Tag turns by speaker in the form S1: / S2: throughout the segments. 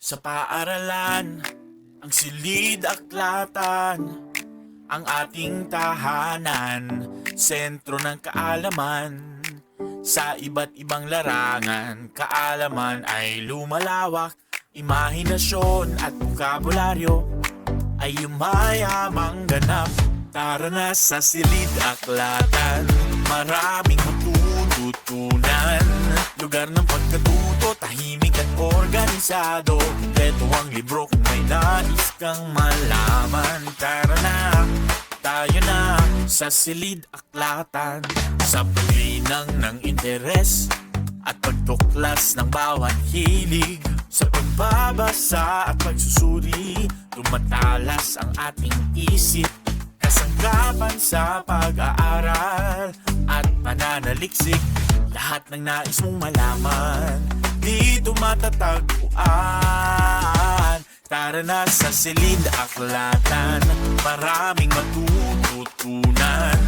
S1: Sa paaralan, ang silid aklatan, ang ating tahanan, sentro ng kaalaman. Sa iba't ibang larangan, kaalaman ay lumalawak, imahinasyon at bukabularyo ay yumayamang ganap. Tara na sa silid aklatan, maraming matututunan. Lugar ng at organisado. Kompleto ang libro kung may nais kang malaman. Tara na, tayo na sa silid aklatan. Sa paglinang ng interes at pagtuklas ng bawat hilig Sa pagbabasa at pagsusuri Tumatalas ang ating isip Kasangkapan sa pag-aaral At pananaliksik Lahat ng nais mong malaman Dito matatagpuan Tara na sa silid aklatan. Maraming matututunan.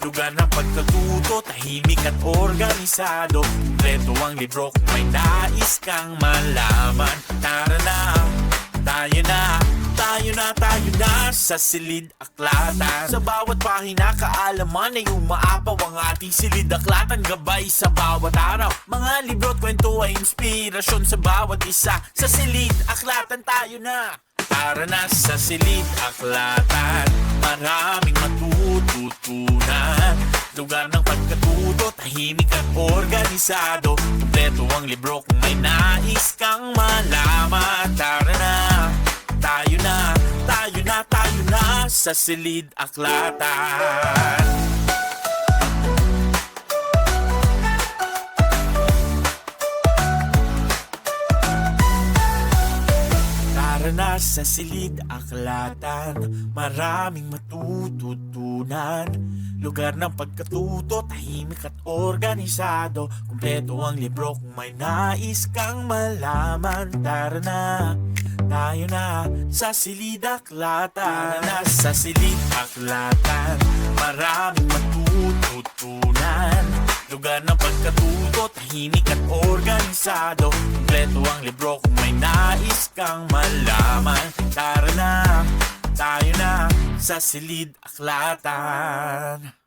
S1: Lugar ng pagkatuto, tahimik at organisado. Kompleto ang libro kung may nais kang malaman. Tara na, tayo na Sa silid aklatan. Sa bawat pahina, kaalaman ay umaapaw Ang ating silid aklatan, gabay sa bawat araw Mga libro at kwento ay inspirasyon sa bawat isa. Sa silid aklatan tayo na. Tara na sa silid aklatan Maraming matututunan. Lugar ng pagkatuto Tahimik at organisado. Kompleto ang libro kung may nais kang malaman. Tara Sa silid aklatan. Tara na sa silid aklatan Maraming matututunan. Lugar ng pagkatuto Tahimik at organisado. Kompleto ang libro kung may nais kang malaman. Tara na, tayo na sa silid aklatan na sa silid aklatan Maraming matututunan. Lugar ng pagkatuto, tahimik at organisado. Kompleto ang libro kung may nais kang malaman. Tara na, tayo na sa silid aklatan